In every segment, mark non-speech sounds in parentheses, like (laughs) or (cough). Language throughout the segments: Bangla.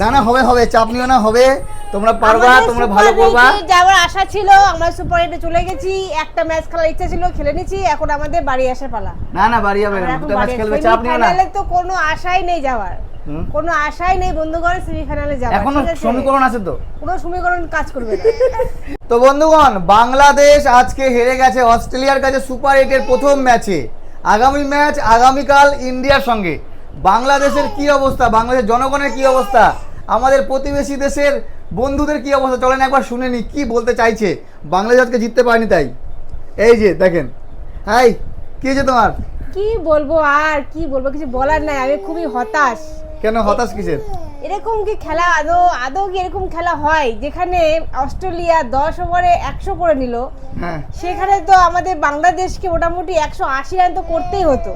না না হবে হবে চাপ নিও না হবে। তোমরা পারবা তোমরা ভালো করবা। যাওয়ার আশা ছিল আমরা সুপার এইটে চলে গেছি একটা ম্যাচ খেলার ইচ্ছা ছিল খেলে এখন আমাদের বাড়ি আসার পালা। না না বাড়ি যাবে না দুটো ম্যাচ খেলবে চাপ নিও না। তো কোনো আশাই নেই যাওয়ার। কোনো আশাই নেই বন্ধুগণ সেমিফাইনালে যাওয়ার। এখনও সমীকরণ আছে তো? কোনো সমীকরণ কাজ করবে না। (laughs) তো বন্ধুগণ বাংলাদেশ আজকে হেরে গেছে অস্ট্রেলিয়ার কাছে সুপার এইটের প্রথম ম্যাচে আগামী ম্যাচ আগামীকাল ইন্ডিয়ার সঙ্গে। বাংলাদেশের কি অবস্থা? বাংলাদেশের জনগণের কি অবস্থা? আমাদের প্রতিবেশী দেশের বন্ধুদের কি অবস্থা? চলেন একবার শুনে নি কি বলতে চাইছে? বাংলাদেশ আজকে জিততে পারেনি তাই। এই যে দেখেন। হাই কি হয়েছে তোমার? কি বলব আর কি বলব? কিছু বলার নাই আমি খুবই হতাশ। কেন হতাশ কিসের? এরকম কি খেলা আদৌ আদৌ কি এরকম খেলা হয়? যেখানে অস্ট্রেলিয়া দশ ওভারে একশো করে নিল হ্যাঁ। সেখানে তো আমাদের বাংলাদেশকে মোটামুটি একশো আশি রান তো করতেই হতো।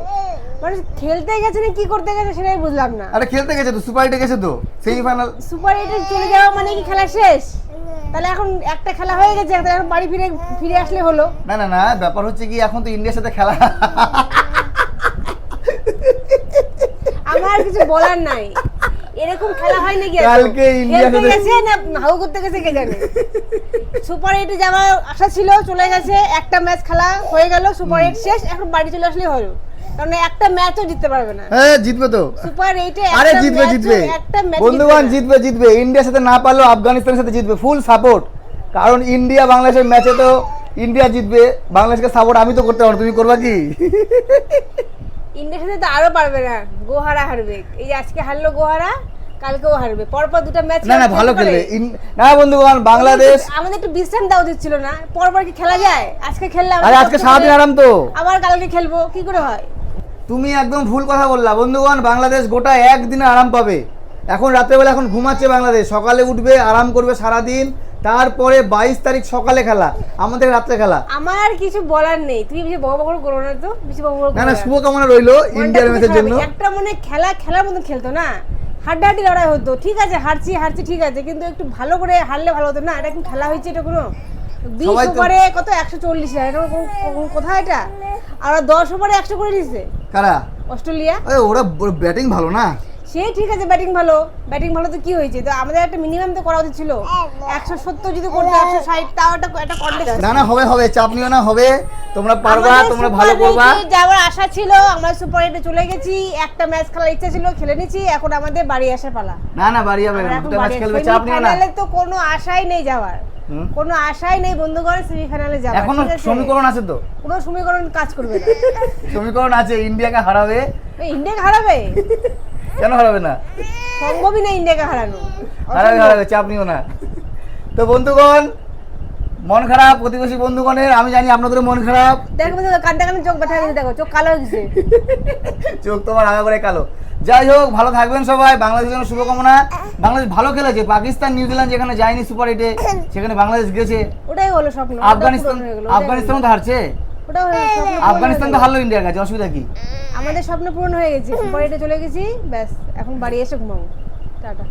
মানে খেলতে গেছে না কি করতে গেছে সেটাই বুঝলাম না। আরে খেলতে গেছে তো সুপার এইটে গেছে তো সেমিফাইনাল সুপার এইটে চলে যাওয়া মানে কি খেলা শেষ? তাহলে এখন একটা খেলা হয়ে গেছে এখন বাড়ি ফিরে ফিরে আসলে হলো। না না না ব্যাপার হচ্ছে কি এখন তো ইন্ডিয়ার সাথে খেলা। আমার কিছু বলার নাই। এরকম খেলা হয় নাকি কালকে ইন্ডিয়া গেছে না হাউ করতে গেছে কে জানে? সুপার এইটে যাওয়ার আশা ছিল চলে গেছে একটা ম্যাচ খেলা হয়ে গেল সুপার এইট শেষ এখন বাড়ি চলে আসলে হলো। কারণ একটা ম্যাচও জিততে পারবে না। হ্যাঁ জিতবে তো। সুপার এইটে আরে জিতবে জিতবে। বন্ধুগণ জিতবে জিতবে ইন্ডিয়ার সাথে না পারলেও আফগানিস্তানের সাথে জিতবে। ফুল সাপোর্ট কারণ ইন্ডিয়া বাংলাদেশের ম্যাচে তো ইন্ডিয়া জিতবে। বাংলাদেশকে সাপোর্ট আমি তো করতে পারব তুমি করবা কি? (laughs) ইন্ডিয়ার সাথে তো আরও পারবে না। গোহারা হারবে। এই যে আজকে হারলো গোহারা কালকেও হারবে। পরপর দুটো ম্যাচ না না ভালো খেলবে। না বন্ধুগণ বাংলাদেশ আমাদের একটু বিশ্রাম দেওয়া উচিত ছিল না। পরপর কি খেলা যায়? আজকে খেললাম। আরে আজকে সারাদিন আরাম তো। আবার কালকে খেলব। কি করে হয়? তুমি একদম ভুল কথা বললা। বন্ধুগণ বাংলাদেশ গোটা একদিনে আরাম পাবে। এখন রাত্রেবেলা এখন ঘুমাচ্ছে বাংলাদেশ। সকালে উঠবে আরাম করবে সারাদিন। তারপরে বাইশ তারিখ সকালে খেলা আমাদের রাত্রে খেলা। আমার আর কিছু বলার নেই। তুমি বেশি বড় বড় করো না তো বেশি বড় বড় না না। শুভকামনা রইল ইন্ডিয়ার ম্যাচের জন্য। একটা মনে খেলা খেলার মতন খেলতো না। হাড্ডাহাড্ডি লড়াই হতো। ঠিক আছে হারছি হারছি ঠিক আছে কিন্তু একটু ভালো করে হারলে ভালো হতো না। এটা কি খেলা হয়েছে এটা কোনো? বিশ ওভারে কত? একশো চল্লিশ এটা কোথায় এটা? আর দশ ওভারে একশো করে নিচ্ছে কারা? অস্ট্রেলিয়া। ওরা ব্যাটিং ভালো না। সে ঠিক আছে ব্যাটিং ভালো। ব্যাটিং ভালো তো কি হয়েছে? তো আমাদের একটা মিনিমাম তো করা উচিত ছিল। একশো সত্তর যদি করতো একশো ষাট তাও একটা একটা কন্টেস্ট না না হবে হবে চাপ নিও না হবে। তোমরা পারবা তোমরা ভালো করবা। যাওয়ার আশা ছিল আমরা সুপার এইটে চলে গেছি একটা ম্যাচ খেলার ইচ্ছা ছিল খেলে নিয়েছি এখন আমাদের বাড়ি আসার পালা। না না বাড়ি যাবে না দুটো ম্যাচ খেলবে চাপ নিও না। তো কোনো আশাই নেই যাওয়ার। কোনো আশাই নেই বন্ধুগণ সেমিফাইনালে যাওয়ার এখনও? সমীকরণ আছে তো? কোনো সমীকরণ কাজ করবে না। (laughs) সমীকরণ আছে ইন্ডিয়াকে হারাবে। ইন্ডিয়াকে হারাবে? (laughs) কেন হারাবে না? সম্ভবই না ইন্ডিয়াকে হারানো। হারাবে হারাবে চাপ নিও না। তো বন্ধুগণ মন খারাপ প্রতিবেশী বন্ধুগণের আমি জানি আপনাদের মন খারাপ। দেখো দেখো কান্দা কান্দা চোখ ব্যথা হয়ে গেছে দেখো চোখ কালো হয়ে গেছে। চোখ তোমার আগা করে কালো। যাই হোক ভালো থাকবেন সবাই বাংলাদেশের জন্য শুভকামনা। বাংলাদেশ ভালো খেলেছে পাকিস্তান নিউজিল্যান্ড যেখানে যায়নি সুপার এইটে সেখানে বাংলাদেশ গেছে। ওটাই হলো স্বপ্ন আফগানিস্তান পূরণ হয়ে আফগানিস্তান তো হারছে? আফগানিস্তান তো। হারলো ইন্ডিয়ার কাছে অসুবিধা কি? আমাদের স্বপ্ন পূরণ হয়ে গেছে। বাড়িতে চলে গেছি ব্যাস এখন বাড়ি এসে ঘুমাবো। টাটা।